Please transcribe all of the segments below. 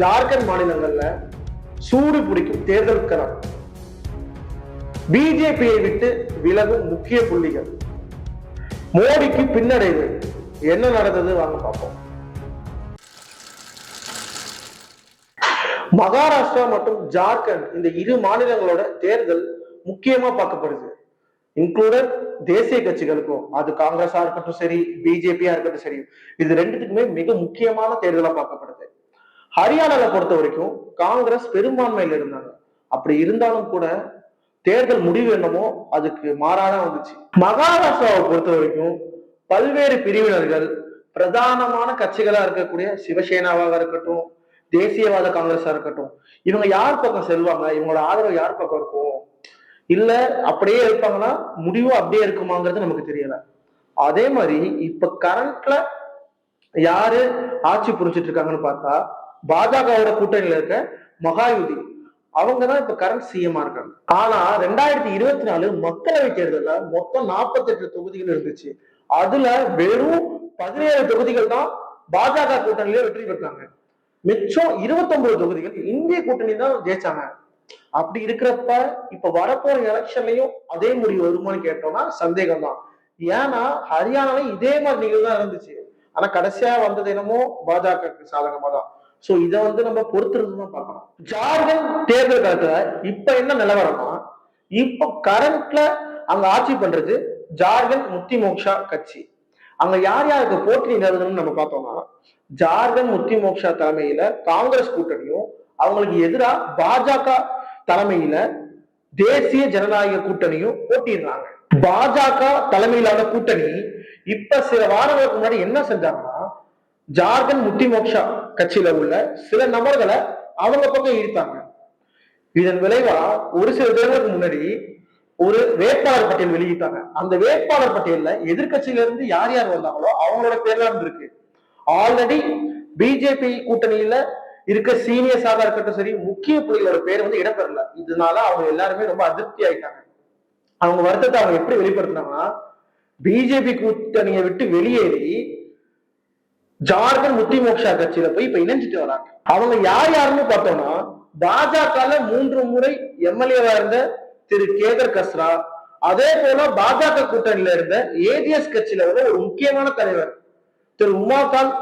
ஜார்க்கண்ட் மாநிலங்கள்ல சூடு பிடிக்கும் தேர்தல் களம். பிஜேபியை விட்டு விலகும் முக்கிய புள்ளிகள். மோடிக்கு பின்னடைவு. என்ன நடந்தது? வாங்க பார்ப்போம். மகாராஷ்டிரா மற்றும் ஜார்க்கண்ட் இந்த இரு மாநிலங்களோட தேர்தல் முக்கியமா பார்க்கப்படுது. இன்க்ளூடட் தேசிய கட்சிகளுக்கும் அது காங்கிரஸா இருக்கட்டும் சரி பிஜேபியா இருக்கட்டும் சரி இது ரெண்டுத்துக்குமே மிக முக்கியமான தேர்தலா பார்க்கப்படுது. ஹரியானால பொறுத்த வரைக்கும் காங்கிரஸ் பெரும்பான்மையில இருந்தாங்க. அப்படி இருந்தாலும் கூட தேர்தல் முடிவு என்னமோ அதுக்கு மாறாதான் வந்துச்சு. மகாராஷ்டிராவை பொறுத்த வரைக்கும் பல்வேறு பிரிவினர்கள் பிரதானமான கட்சிகளா இருக்கக்கூடிய சிவசேனாவாக இருக்கட்டும் தேசியவாத காங்கிரஸா இருக்கட்டும் இவங்க யார் பக்கம் செல்வாங்க இவங்களோட ஆதரவு யார் பக்கம் இருக்கும் இல்ல அப்படியே இருப்பாங்கன்னா முடிவு அப்படியே இருக்குமாங்கிறது நமக்கு தெரியல. அதே மாதிரி இப்ப கரண்ட்ல யாரு ஆட்சி புரிஞ்சிட்டு இருக்காங்கன்னு பார்த்தா பாஜகவோட கூட்டணியில இருக்க மகாயுதி அவங்க தான் இப்ப கரண்ட் சிஎம்மா இருக்காங்க. ஆனா ரெண்டாயிரத்தி இருபத்தி நாலு மக்களவை தேர்தல்ல மொத்தம் 48 தொகுதிகள் இருந்துச்சு. அதுல வெறும் பதினேழு தொகுதிகள் தான் பாஜக கூட்டணியில வெற்றி பெற்றாங்க. மிச்சம் 29 தொகுதிகள் இந்திய கூட்டணி தான் ஜெயிச்சாங்க. அப்படி இருக்கிறப்ப இப்ப வரப்போற எலெக்ஷன்லயும் அதே முடிவு வருமான்னு கேட்டோம்னா சந்தேகம் தான். ஏன்னா ஹரியானால இதே மாதிரி நிகழ்வு தான் இருந்துச்சு. ஆனா கடைசியா வந்தது என்னமோ பாஜக சாதகமா தான் சோ இதை வந்து நம்ம பொறுத்திருந்து தான் பார்க்கணும். ஜார்க்கண்ட் தேர்தல் காலத்துல இப்ப என்ன நிலவரம்னா இப்ப கரண்ட்ல அங்க ஆட்சி பண்றது ஜார்க்கண்ட் முத்தி மோக்ஷா கட்சி. அங்க யார் யாருக்கு போட்டி நிலவுதுன்னு நம்ம பார்த்தோம்னா ஜார்க்கண்ட் முத்தி மோக்ஷா தலைமையில காங்கிரஸ் கூட்டணியும் அவங்களுக்கு எதிரா பாஜக தலைமையில தேசிய ஜனநாயக கூட்டணியும் போட்டிடுறாங்க பாஜக தலைமையிலான கூட்டணி இப்ப சில வாரங்களுக்கு முன்னாடி என்ன செஞ்சாங்க ஜார்க்கண்ட் முக்தி மோக்ஷா கட்சியில உள்ள சில நபர்களை அவங்க பக்கம் ஈர்த்தாங்க இதன் விளைவா ஒரு சில தேர்தலுக்கு முன்னாடி ஒரு வேட்பாளர் பட்டியல் வெளியிட்டாங்க. அந்த வேட்பாளர் பட்டியல்ல எதிர்க்கட்சியில இருந்து யார் யார் வந்தாங்களோ அவங்களோட பேர்லாம் இருந்திருக்கு. ஆல்ரெடி பிஜேபி கூட்டணியில இருக்க சீனியர்ஸாக இருக்கட்டும் சரி முக்கிய புள்ளிகளோட பேர் வந்து இடம்பெறல. இதனால அவங்க எல்லாருமே ரொம்ப அதிருப்தி ஆயிட்டாங்க. அவங்க வருத்தத்தை அவங்க எப்படி வெளிப்படுத்தினாங்கன்னா பிஜேபி கூட்டணியை விட்டு வெளியேறி ஜார்க்கண்ட் முத்தி மோக்ஷா கட்சியில போய் இப்ப இணைஞ்சிட்டு வராங்க. அவங்க யார் யாருன்னு பார்த்தோம்னா பாஜகல மூன்று முறை எம்எல்ஏவா இருந்த திரு கேதர் கஸ்ரா அதே போல பாஜக கூட்டணியில இருந்த ஏடிஎஸ் கட்சியில வந்து ஒரு முக்கியமான தலைவர் திரு உமாகாந்த்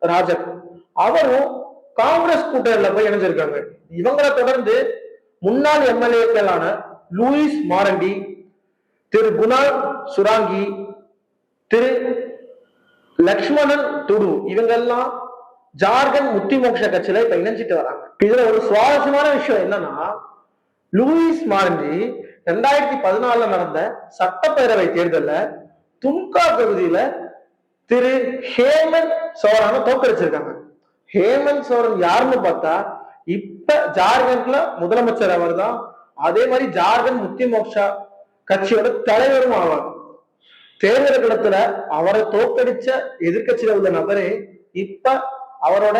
ராஜன். அவரும் காங்கிரஸ் கூட்டணியில போய் இணைஞ்சிருக்காங்க. இவங்களை தொடர்ந்து முன்னாள் எம்எல்ஏக்களான லூயிஸ் மாரண்டி திரு குணால் சுராங்கி திரு லக்ஷ்மணன் துடு இவங்கெல்லாம் ஜார்க்கண்ட் முக்தி மோக்ஷ கட்சியில இப்ப இணைஞ்சிட்டு வராங்க. இதுல ஒரு சுவாரஸ்யமான விஷயம் என்னன்னா லூயிஸ் மாரண்டி ரெண்டாயிரத்தி பதினாலுல நடந்த சட்டப்பேரவை தேர்தல்ல தும்கா தொகுதியில திரு ஹேமந்த் சோரனை தோக்கடிச்சிருக்காங்க ஹேமந்த் சோரன் யாருன்னு பார்த்தா இப்ப ஜார்க்கண்ட்ல முதலமைச்சர் அவர் தான் அதே மாதிரி ஜார்க்கண்ட் முக்தி மோக்ஷா கட்சியோட தலைவரும் ஆவார். தேர்தல் களத்துல அவரை தோக்கடிச்ச எதிர்க்கட்சியில உள்ள நபரே இப்ப அவரோட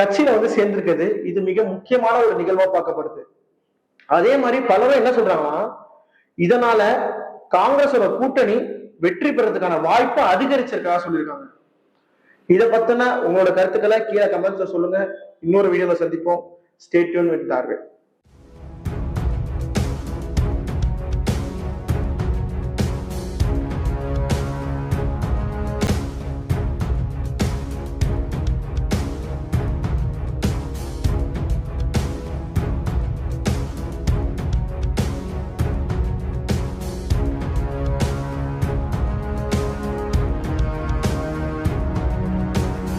கட்சியில வந்து சேர்ந்திருக்குது. இது மிக முக்கியமான ஒரு நிகழ்வா பார்க்கப்படுது. அதே மாதிரி பலரும் என்ன சொல்றாங்கன்னா இதனால காங்கிரஸோட கூட்டணி வெற்றி பெறதுக்கான வாய்ப்பை அதிகரிச்சிருக்கா சொல்லியிருக்காங்க. இதை பத்தின உங்களோட கருத்துக்களை கீழே கமெண்ட்ஸ்ல சொல்லுங்க. இன்னொரு வீடியோல சந்திப்போம். Stay tuned with